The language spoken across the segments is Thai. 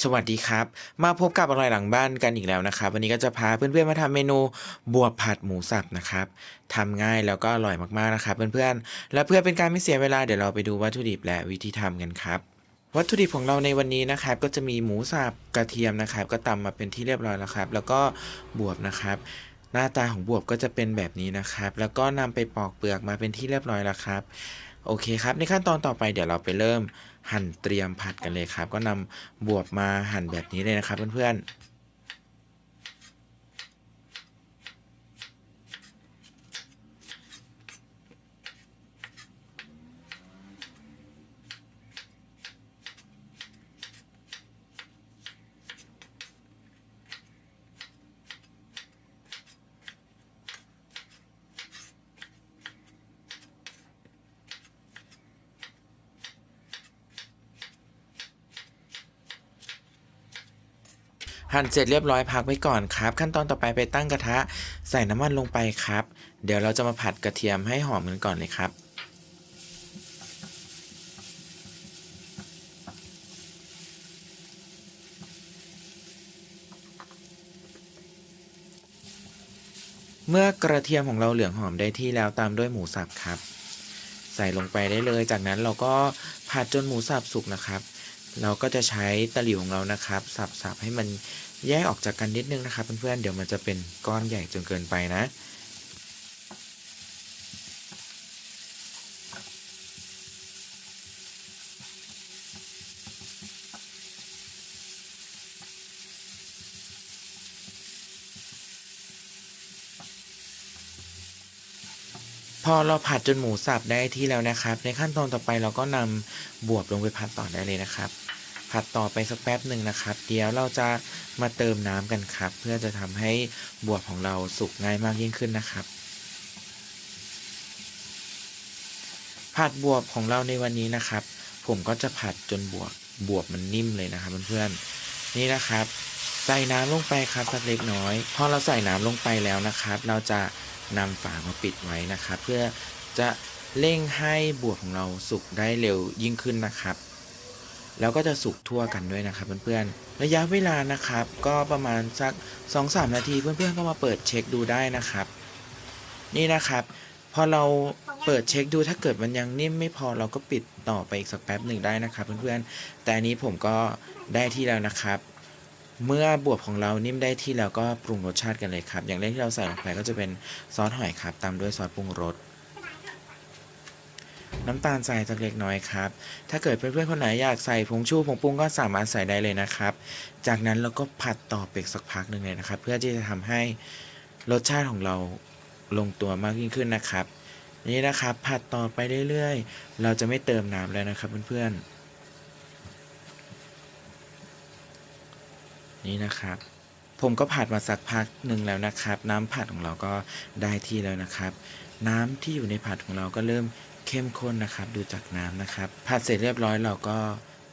สวัสดีครับ มาพบกับอร่อยหลังบ้านกันอีกแล้วนะครับ วันนี้ก็จะพาเพื่อนๆมาทำเมนูบวบผัดหมูสับนะครับทำง่ายแล้วก็อร่อยมากๆนะครับ เพื่อนๆ และเพื่อเป็นการไม่เสียเวลาเดี๋ยวเราไปดูวัตถุดิบและวิธีทำกันครับ วัตถุดิบของเราในวันนี้นะครับ ก็จะมีหมูสับกระเทียมนะครับ ก็ตำมาเป็นที่เรียบร้อยแล้วครับ แล้วก็บวบนะครับ หน้าตาของบวบก็จะเป็นแบบนี้นะครับ แล้วก็นำไปปอกเปลือกมาเป็นที่เรียบร้อยแล้วครับ โอเคครับ ในขั้นตอนต่อไปเดี๋ยวเราไปเริ่ม หั่นเตรียมผัดกันเลยครับ ก็นำบวบมาหั่นแบบนี้เลยนะครับเพื่อนๆ หั่นเสร็จเรียบร้อยพักไว้ก่อนครับ ขั้นตอนต่อไปไปตั้งกระทะใส่น้ำมันลงไปครับ เดี๋ยวเราจะมาผัดกระเทียมให้หอมกันก่อนเลยครับเมื่อกระเทียมของเราเหลืองหอมได้ที่แล้วตามด้วยหมูสับครับ ใส่ลงไปได้เลย จากนั้นเราก็ผัดจนหมูสับสุกนะครับ เราก็จะใช้ตะหลิวของเรานะครับ สับๆให้มันแยกออกจากกันนิดนึงนะครับ เพื่อนๆเดี๋ยวมันจะเป็นก้อนใหญ่จนเกินไปนะ พอเราผัดจนหมูสับได้ที่แล้วนะครับ ในขั้นตอนต่อไปเราก็นำบวบลงไปผัดต่อได้เลยนะครับ ผัดต่อไปสักแป๊บหนึ่งนะครับ เดี๋ยวเราจะมาเติมน้ำกันครับ เพื่อจะทำให้บวบของเราสุกง่ายมากยิ่งขึ้นนะครับ ผัดบวบของเราในวันนี้นะครับ ผมก็จะผัดจนบวบบวบมันนิ่มเลยนะครับเพื่อนๆนี่นะครับ ใส่น้ำลงไปครับสักเล็กน้อย พอเราใส่น้ำลงไปแล้วนะครับ เราจะ นำฝามาปิดไว้นะครับ เพื่อจะเร่งให้บวบของเราสุกได้เร็วยิ่งขึ้นนะครับ แล้วก็จะสุกทั่วกันด้วยนะครับเพื่อนๆระยะเวลานะครับ ก็ประมาณสัก 2-3 นาทีเพื่อนๆก็มาเปิดเช็คดูได้นะครับ นี่นะครับพอเราเปิดเช็คดูถ้าเกิดมันยังนิ่มไม่พอเราก็ปิดต่อไปอีกสักแป๊บหนึ่งได้นะครับ เพื่อนๆแต่อันนี้ผมก็ได้ที่แล้วนะครับ เมื่อบวบของเรานิ่มได้ที่แล้วก็ปรุงรสชาติกันเลยครับ อย่างแรกที่เราใส่ลงไปก็จะเป็นซอสหอยครับ ตามด้วยซอสปรุงรสน้ำตาลใส่สักเล็กน้อยครับ ถ้าเกิดเพื่อนๆคนไหนอยากใส่ผงชูผงปรุงก็สามารถใส่ได้เลยนะครับ จากนั้นเราก็ผัดต่อไปอีกสักพักหนึ่งเลยนะครับ เพื่อที่จะทำให้รสชาติของเราลงตัวมากยิ่งขึ้นนะครับ นี่นะครับผัดต่อไปเรื่อยๆ เราจะไม่เติมน้ำแล้วนะครับเพื่อนๆ นี่นะครับ ผมก็ผัดมาสักพักหนึ่งแล้วนะครับ น้ำผัดของเราก็ได้ที่แล้วนะครับ น้ำที่อยู่ในผัดของเราก็เริ่มเข้มข้นนะครับ ดูจากน้ำนะครับ ผัดเสร็จเรียบร้อยเราก็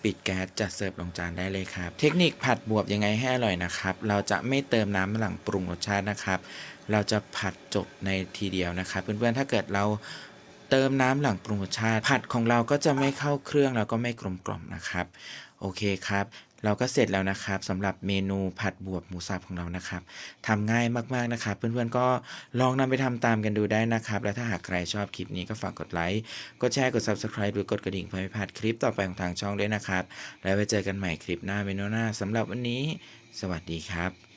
ปิดแก๊สจัดเสิร์ฟลงจานได้เลยครับ เทคนิคผัดบวบยังไงให้อร่อยนะครับ เราจะไม่เติมน้ำหลังปรุงรสชาตินะครับ เราจะผัดจบในทีเดียวนะครับ เพื่อนๆถ้าเกิดเรา เติมน้ำหลังปรุงรสชาติผัดของเราก็จะไม่เข้าเครื่องแล้วก็ไม่กลมกล่อมนะครับ โอเคครับ เราก็เสร็จแล้วนะครับสำหรับเมนูผัดบวบหมูสับของเรานะครับทำง่ายมากๆนะครับ เพื่อนๆก็ลองนำไปทำตามกันดูได้นะครับ และถ้าหากใครชอบคลิปนี้ก็ฝากกดไลค์กดแชร์กด subscribe หรือกดกระดิ่งเพื่อไม่พลาดคลิปต่อไปของทางช่องด้วยนะครับ แล้วไว้เจอกันใหม่คลิปหน้าเมนูหน้าสำหรับวันนี้ สวัสดีครับ